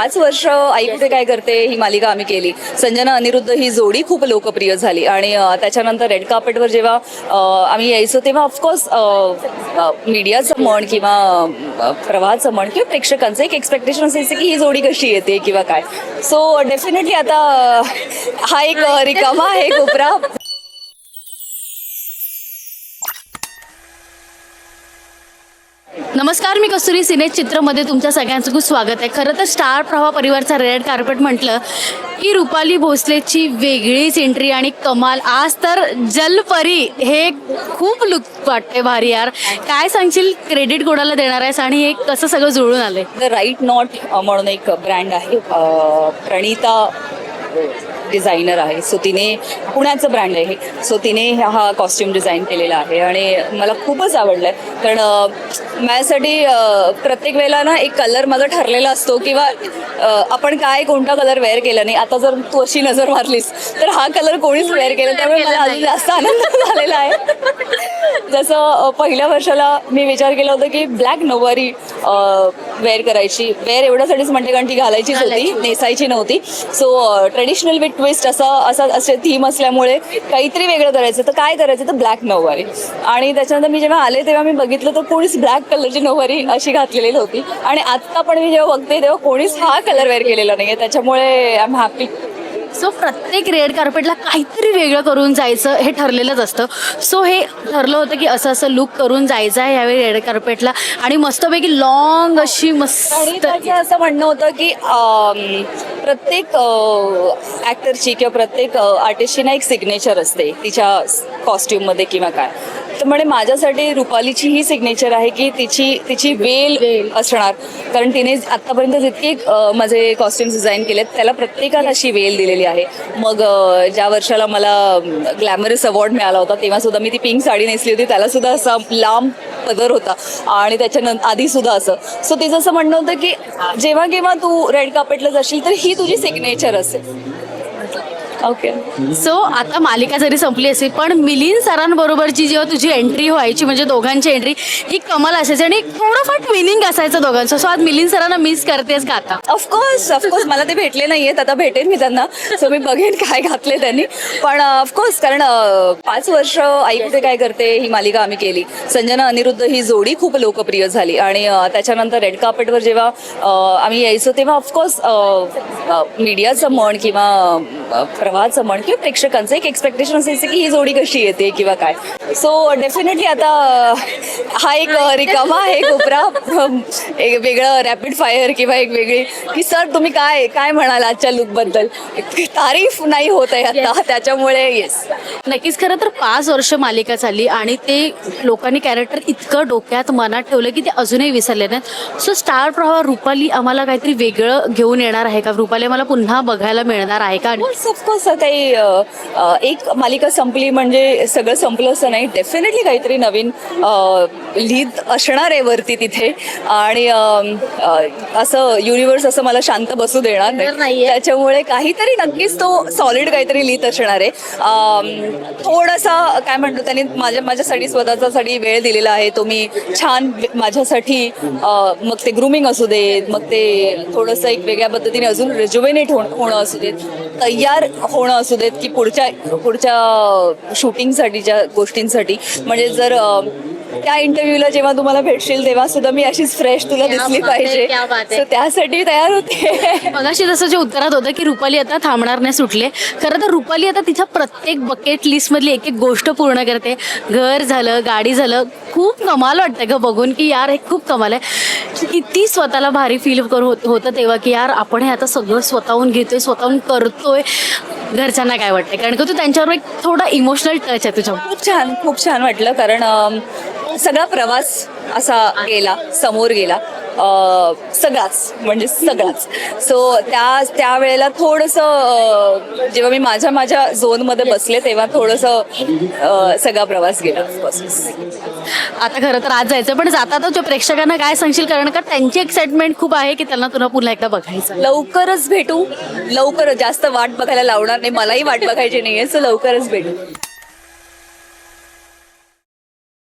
पाच वर्ष आई कुठे काय करते ही मालिका आम्ही केली. संजना अनिरुद्ध ही जोडी खूप लोकप्रिय झाली. आणि त्याच्यानंतर रेड कार्पेटवर जेव्हा आम्ही यायचो तेव्हा ऑफकोर्स मीडियाचं म्हण किंवा प्रवाहाचं म्हण किंवा प्रेक्षकांचं एक एक्सपेक्टेशन असायचं की ही जोडी कशी येते किंवा काय. सो डेफिनेटली आता हा एक रिकामा आहे कोपरा. नमस्कार मी कसुरी सिने चित्रमध्ये तुमच्या सगळ्यांचं खूप स्वागत आहे. खरं तर स्टार प्रभा परिवारचा रेड कार्पेट म्हटलं की रुपाली भोसलेची वेगळीच एंट्री आणि कमाल. आज तर जलपरी. हे खूप लुक वाटते भारी यार. काय सांगशील क्रेडिट कोणाला देणार आहेस आणि हे कसं सगळं जुळून आलंय? द राईट नॉट म्हणून एक ब्रँड आहे प्रणिता डिझायनर आहे. सो तिने पुण्याचं ब्रँड आहे. सो तिने हा- कॉस्ट्युम डिझाईन केलेला आहे. आणि मला खूपच आवडलं आहे कारण माझ्यासाठी प्रत्येक वेळेला ना एक कलर माझा ठरलेला असतो किंवा आपण काय कोणता कलर वेअर केला नाही. आता जर तू अशी नजर मारलीस तर हा कलर कोणीच वेअर केला त्यामुळे मला अजून जास्त आनंद झालेला आहे. जसं पहिल्या वर्षाला मी विचार केला होता की ब्लॅक नऊवारी वेअर करायची. वेअर एवढ्यासाठीच म्हणते कारण ती घालायचीच होती नेसायची नव्हती. सो ट्रेडिशनल विथ ट्विस्ट असा असा असे थीम असल्यामुळे काहीतरी वेगळं करायचं. तर काय करायचं? तर ब्लॅक नऊवारी. आणि त्याच्यानंतर मी जेव्हा आले तेव्हा मी बघितलं तर कोणीच ब्लॅक कलरची नऊवारी अशी घातलेली होती आणि आत्ता पण मी जेव्हा बघते तेव्हा कोणीच हा कलर वेअर केलेला नाही आहे त्याच्यामुळे आय एम हॅपी सो प्रत्येक रेड कार्पेटला काहीतरी वेगळं करून जायचं हे ठरलेलंच असतं. सो हे ठरलं होतं की असं असं लुक करून जायचं आहे यावेळी रेड कार्पेटला आणि मस्तपैकी लॉंग अशी मस्त असं म्हणणं होतं की प्रत्येक ऍक्टरची किंवा प्रत्येक आर्टिस्टची ना एक सिग्नेचर असते तिच्या कॉस्ट्युममध्ये किंवा काय. तर म्हणे माझ्यासाठी रुपालीची ही सिग्नेचर आहे की तिची तिची वेल. असणार. कारण तिने आतापर्यंत जितके माझे कॉस्ट्युम्स डिझाईन केलेत त्याला प्रत्येकाला अशी वेल दिलेली आहे. मग ज्या वर्षाला मला ग्लॅमरस अवॉर्ड मिळाला होता तेव्हा सुद्धा मी ती पिंक साडी नेसली होती. त्याला सुद्धा असा लांब पदर होता. आणि त्याच्यानंतर आधी सुद्धा असं. सो तिचं असं म्हणणं होतं की जेव्हा केव्हा तू रेड कार्पेटला जाशील तर ही तुझी सिग्नेचर असेल. ओके सो आता मालिका जरी संपली असेल पण मिलिंद सरांबरोबरची जेव्हा तुझी एंट्री व्हायची म्हणजे दोघांची एंट्री ही कमाल असायची आणि थोडंफार ट्विनिंग असायचं दोघांचं. सो आज मिलिंद सरांना मिस करतेस का आता? ऑफकोर्स ऑफकोर्स मला ते भेटले नाही आहेत आता भेटेन मी त्यांना. सो मी बघेन काय घातले त्यांनी. पण uh, ऑफकोर्स कारण अ, पाच वर्ष ऐकते काय करते ही मालिका आम्ही केली. संजना अनिरुद्ध ही जोडी खूप लोकप्रिय झाली. आणि अ, त्याच्यानंतर रेड कार्पेटवर जेव्हा अ, आम्ही यायचो तेव्हा ऑफकोर्स मीडियाचं म्हण किंवा अ, प्रवाहाचं म्हण किंवा प्रेक्षकांचं एक एक्सपेक्टेशन असायचं की ही जोडी कशी येते किंवा काय. सो डेफिनेटली आता हा एक रिकामा आहे कोपरा. एक वेगळं रॅपिड फायर किंवा एक वेगळी की सर तुम्ही काय काय म्हणाल आजच्या लुकबद्दल तारीफ नाही होत आहे आता त्याच्यामुळे येस नक्कीच खरं तर पाच वर्ष मालिका चालली आणि ते लोकांनी कॅरेक्टर इतकं डोक्यात मनात ठेवलं की ते अजूनही विसरले नाहीत. सो स्टार प्रवाह रुपाली आम्हाला काहीतरी वेगळं घेऊन येणार आहे का? रुपाली आम्हाला पुन्हा बघायला मिळणार आहे का? ऑफकोर्स काही एक मालिका संपली म्हणजे सगळं संपलं असं नाही. डेफिनेटली काहीतरी नवीन लिहित असणार आहे वरती तिथे. आणि असं युनिवर्स असं मला शांत बसू देणार नाही. त्याच्यामुळे काहीतरी नक्कीच तो सॉलिड काहीतरी लिहित असणार आहे. थोडासा काय म्हणतो त्यांनी माझ्या माझ्यासाठी स्वतःच्यासाठी वेळ दिलेला आहे. तो मी छान माझ्यासाठी मग ते ग्रुमिंग असू देत मग ते थोडंसं एक वेगळ्या पद्धतीने अजून रेज्युवेनेट होणं असू देत. तयार होणं असू देत की पुढच्या पुढच्या शूटिंगसाठीच्या गोष्टींसाठी. म्हणजे जर त्या इंटरव्ह्यूला जेव्हा तुम्हाला भेटशील तेव्हा सुद्धा मी अशीच फ्रेश तुला दिसली पाहिजे. क्या बात आहे. So त्यासाठी तयार होते. मगाशी जसं जे उत्तरात होतं की रुपाली आता थांबणार नाही सुटले खरं तर रुपाली आता तिच्या प्रत्येक बकेट लिस्टमधली एक एक गोष्ट पूर्ण करते. घर झालं गाडी झालं खूप कमाल वाटतं ग बघून की यार हे खूप कमाल आहे. किती स्वतःला भारी फील कर होत होतं तेव्हा की यार आपण हे आता सगळं स्वतःहून घेतोय स्वतःहून करतोय. घरच्यांना काय वाटतंय? कारण की तू त्यांच्यावर एक थोडा इमोशनल टच आहे तुझ्या खूप छान खूप छान वाटलं. कारण सगळा प्रवास असा गेला समोर गेला. सगळाच म्हणजे सगळाच. सो त्या त्यावेळेला थोडंसं जेव्हा मी माझ्या माझ्या झोनमध्ये बसले तेव्हा थोडंसं सगळा प्रवास गेला आता खरं तर आज जायचं पण जाता तर जो प्रेक्षकांना काय सांगशील कारण का त्यांची एक्साइटमेंट खूप आहे की त्यांना तुला पुन्हा एकदा बघायचं आहे. लवकरच भेटू. लवकरच जास्त वाट बघायला लावणार नाही मलाही वाट बघायची नाहीये सो लवकरच भेटू.